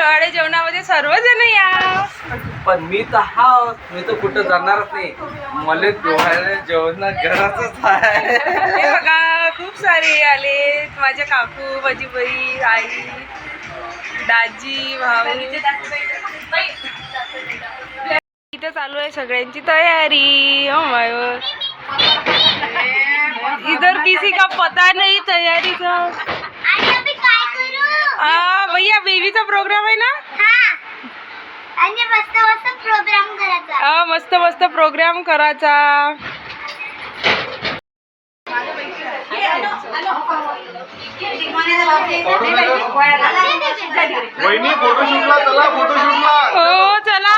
डोहाळे जेवणामध्ये सर्वजण या. पण मी तर हा मी तर कुठं जाणारच नाही. मला डोहाळे जेवण घरातच आहे. हे बघा खूप सारे आले. माझ्या काकू माझी बहीण आई दाजी भाऊ. इथं चालू आहे सगळ्यांची तयारी. Oh my God. इधर किसी का पता नाही तयारीचा आणि आम्ही काय करू आ, भैया बेबीचा प्रोग्राम आहे ना? हा. आणि मस्त मस्त प्रोग्राम करायचा. आ, मस्त मस्त प्रोग्राम करायचा. वहिनी फोटोशूटला चला फोटोशूटला हो चला.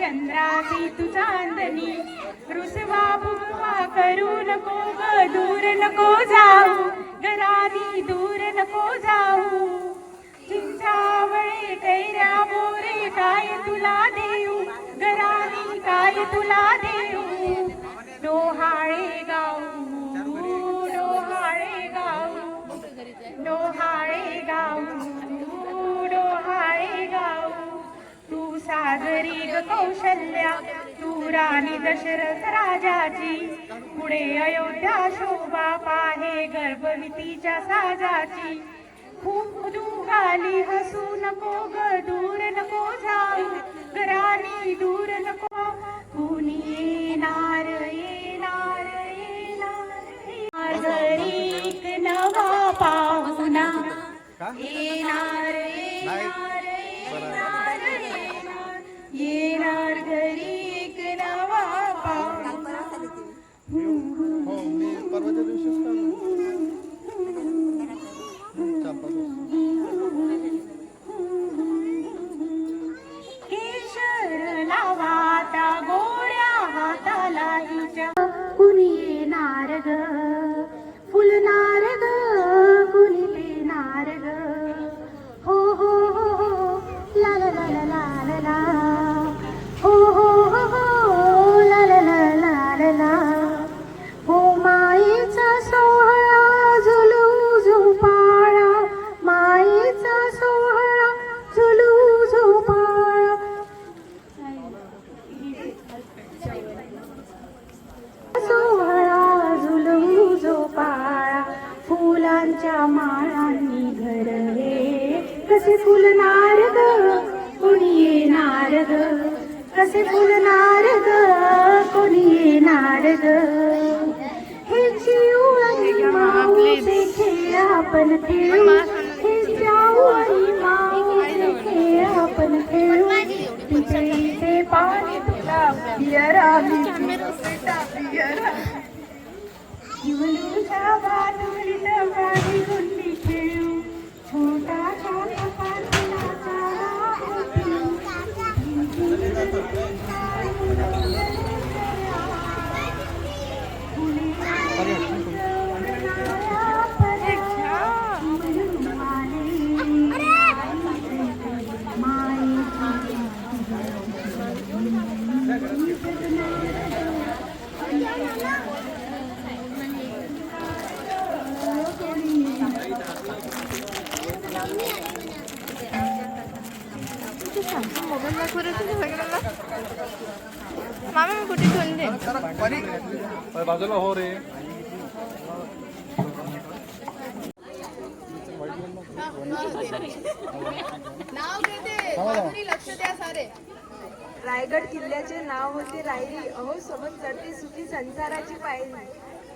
चंद्रा चंद्राची तू चांदणी. रुसवा भुगवा करू नको ग दूर नको जाऊ. घरानी दूर नको जाऊ. चिंचावळे कैऱ्या मोरे काय तुला देऊ? घरानी काय तुला देऊ? डोहाळे गाऊ सागरी ग कौशल्या तू राणी दशरथ राजाची. पुढे अयोध्या शोभा पाहे गर्भवतीच्या साजाची. खूप दुगाली हसू नको ग दूर नको जाऊ घरानी दूर नको कुणी येणार येणार येणार. घरी एक नवा पाहुणा. येणार येणार येणार. Хорватія ще скаже. कसे फुलणार ग कोणी येणार ग कसे फुलणार ग कोणी येणार ग हे जीव खेळ आपण खेळू हे जाऊ आणि खेळ आपण खेळू तुझे पाणी तुला पियर आली पियर. आली बाजूला हो रे. रायगड किल्ल्याचे नाव होते रायरी अहो सोबत चढते सुखी संसाराची पायरी.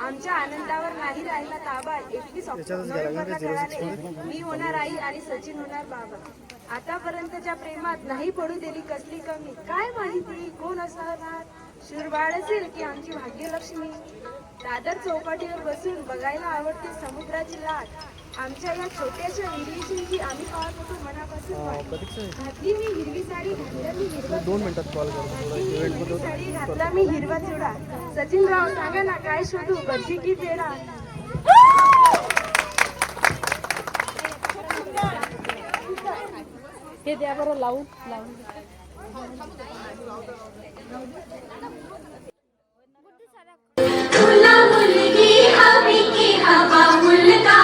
आमच्या आनंदावर नाही राहिला ताबा एकवीस कळाले मी होणार आई आणि सचिन होणार बाबा. आतापर्यंतच्या प्रेमात नाही पडू दिली कसली कमी. काय माहिती कोण असणार शिरवाळ असेल की आमची भाग्यलक्ष्मी. दादर चौपाटीवर बसून बघायला आवडते समुद्राची लाट आमच्या या छोट्याशा विहिरीची जी आम्ही पाहत होतो मनापासून. घातली मी हिरवी साडी घातलं मी हिरवा दोन मिनिटात कॉल करतो साडी घातला मी हिरवा चुडा. सचिन राव सांगा ना काय शोधू? बर्फी की पेढा? हे द्या बरं लावून लावून. हवी की हवा मुलगा.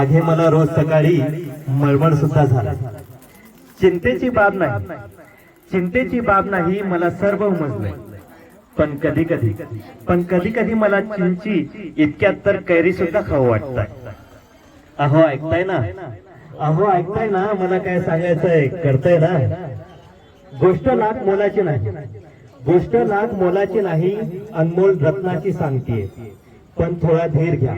मागे मला रोज सकाळी मळमळ सुद्धा झाला. चिंतेची बाब नाही. चिंतेची बाब नाही मला सर्व उमजलंय पण कधी कधी पण कधी कधी मला चिंची इतक्यात तर कैरी सुद्धा खाऊ वाटतात. अहो ऐकताय ना? अहो ऐकताय ना? मला काय सांगायचंय? करताय ना? गोष्ट लाख मोलाची नाही. गोष्ट लाख मोलाची नाही अनमोल रत्नाची सांगतीये. पण थोडा धीर घ्या.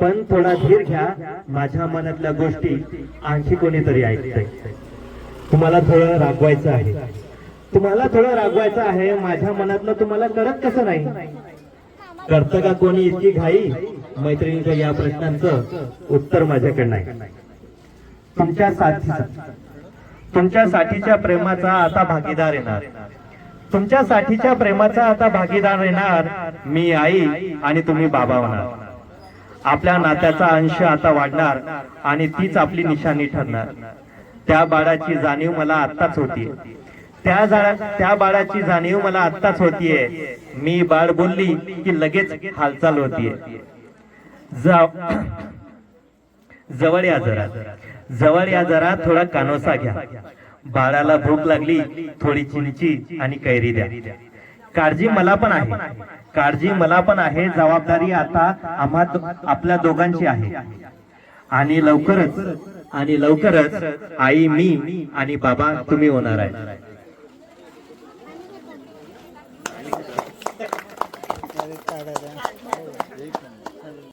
पण थोडा धीर घ्या माझ्या मनातल्या गोष्टी आणखी कोणीतरी ऐकतंय. तुम्हाला थोडं रागवायचं आहे. तुम्हाला थोडं रागवायचं आहे माझ्या मनातलं तुम्हाला करत कसं नाही? करतं का कोणी इतकी घाई? मैत्रिणीच्या या प्रश्नांचं उत्तर माझ्याकडे नाही. तुमच्या साथीचा. तुमच्या साठीच्या प्रेमाचा आता भागीदार येणार. तुमच्या साठीच्या प्रेमाचा आता भागीदार येणार मी आई आणि तुम्ही बाबा होणार. आपल्या नात्याचा अंश आता वाढणार आणि तीच आपली निशाणी ठरणार. त्या बाळाची जाणीव मला आत्ताच होतीये. त्या त्या बाळाची जाणीव मला आत्ताच होतीये. मी बाळ बोलली की लगेच हालचाल होतीये. जा- जवळ या जरा. जवळ या जरा थोडा कानोसा घ्या. बाळाला भूक लागली थोडी चिंची आणि कैरी द्या. काळजी मला पण आहे. काळजी मला पण आहे. जबाबदारी आता आम्हा आपल्या दोघांची आहे. आणि लवकरच आणि लवकरच आई मी आणि बाबा तुम्ही होणार आहे